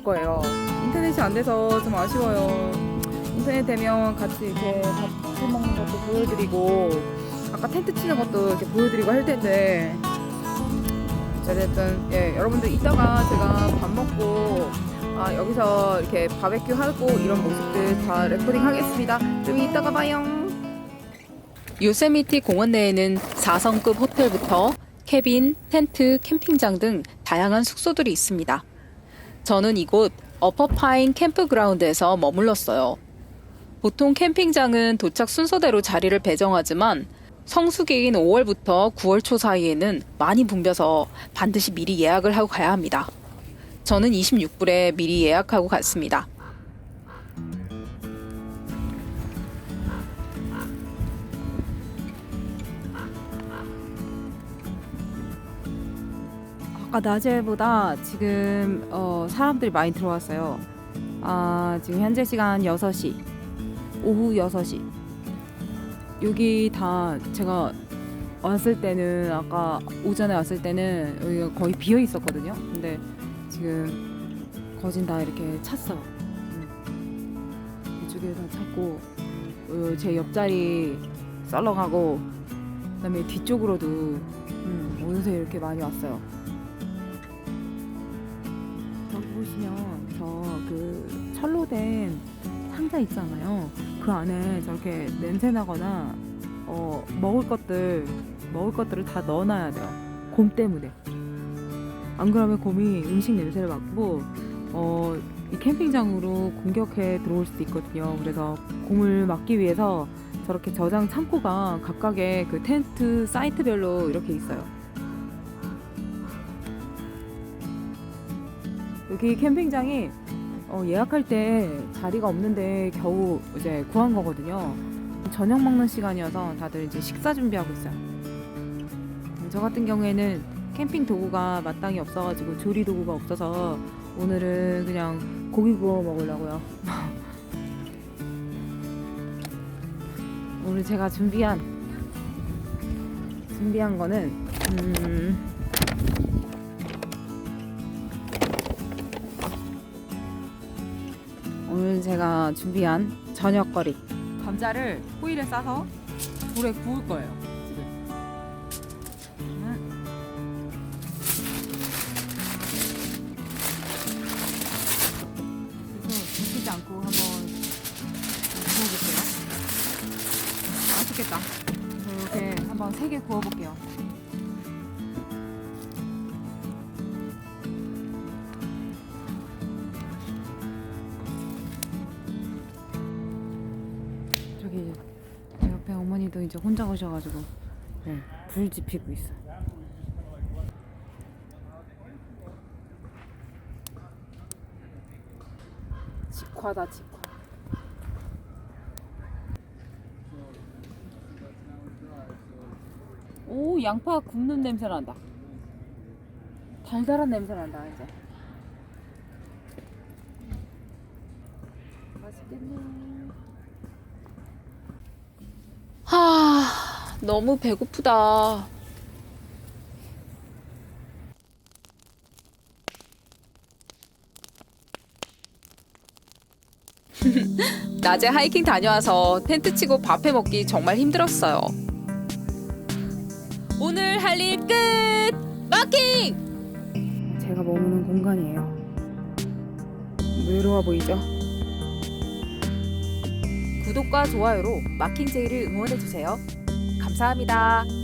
올 거예요. 인터넷이 안 돼서 좀 아쉬워요. 인터넷 되면 같이 이렇게 밥 먹는 것도 보여드리고 아까 텐트 치는 것도 이렇게 보여드리고 할 텐데 어쨌든 예 여러분들 이따가 제가 밥 먹고 아, 여기서 이렇게 바베큐 하고 이런 모습들 다 레코딩 하겠습니다. 좀 이따가 봐요. 요세미티 공원 내에는 4성급 호텔부터 캐빈, 텐트, 캠핑장 등 다양한 숙소들이 있습니다. 저는 이곳 어퍼파인 캠프그라운드에서 머물렀어요. 보통 캠핑장은 도착 순서대로 자리를 배정하지만 성수기인 5월부터 9월 초 사이에는 많이 붐벼서 반드시 미리 예약을 하고 가야 합니다. 저는 26불에 미리 예약하고 갔습니다. 아까 낮에보다 지금 어, 사람들이 많이 들어왔어요. 아, 지금 현재 시간 6시. 오후 6시. 여기 다 제가 왔을 때는 아까 오전에 왔을 때는 여기가 거의 비어 있었거든요. 근데 지금 거진 다 이렇게 찼어. 음. 이쪽에 다 찼고 어, 제 옆자리 썰러가고 그다음에 뒤쪽으로도 음, 어느새 이렇게 많이 왔어요. 보시면 저 그 철로 된 상자 있잖아요. 그 안에 저렇게 냄새 나거나 어, 먹을 것들 먹을 것들을 다 넣어놔야 돼요. 곰 때문에. 안 그러면 곰이 음식 냄새를 맡고 어, 이 캠핑장으로 공격해 들어올 수도 있거든요. 그래서 곰을 막기 위해서 저렇게 저장 창고가 각각의 그 텐트 사이트별로 이렇게 있어요. 여기 캠핑장이 어, 예약할 때 자리가 없는데 겨우 이제 구한 거거든요. 저녁 먹는 시간이어서 다들 이제 식사 준비하고 있어요. 음, 저 같은 경우에는 캠핑 도구가 마땅히 없어가지고 조리 도구가 없어서 오늘은 그냥 고기 구워 먹으려고요. 오늘 제가 준비한 준비한 거는 음, 오늘 제가 준비한 저녁거리. 감자를 호일에 싸서 불에 구울 거예요 그래서 이렇게 한번 세 개 구워볼게요 어머니도 이제 혼자 오셔가지고 네, 불 지피고 있어. 직화다 직화. 오 양파 굽는 냄새 난다. 달달한 냄새 난다 이제. 맛있겠네. 너무 배고프다. 낮에 하이킹 다녀와서 텐트 치고 밥해 먹기 정말 힘들었어요. 오늘 할 일 끝! 마킹! 제가 머무는 공간이에요. 외로워 보이죠? 구독과 좋아요로 마킹 제이를 응원해주세요. 감사합니다.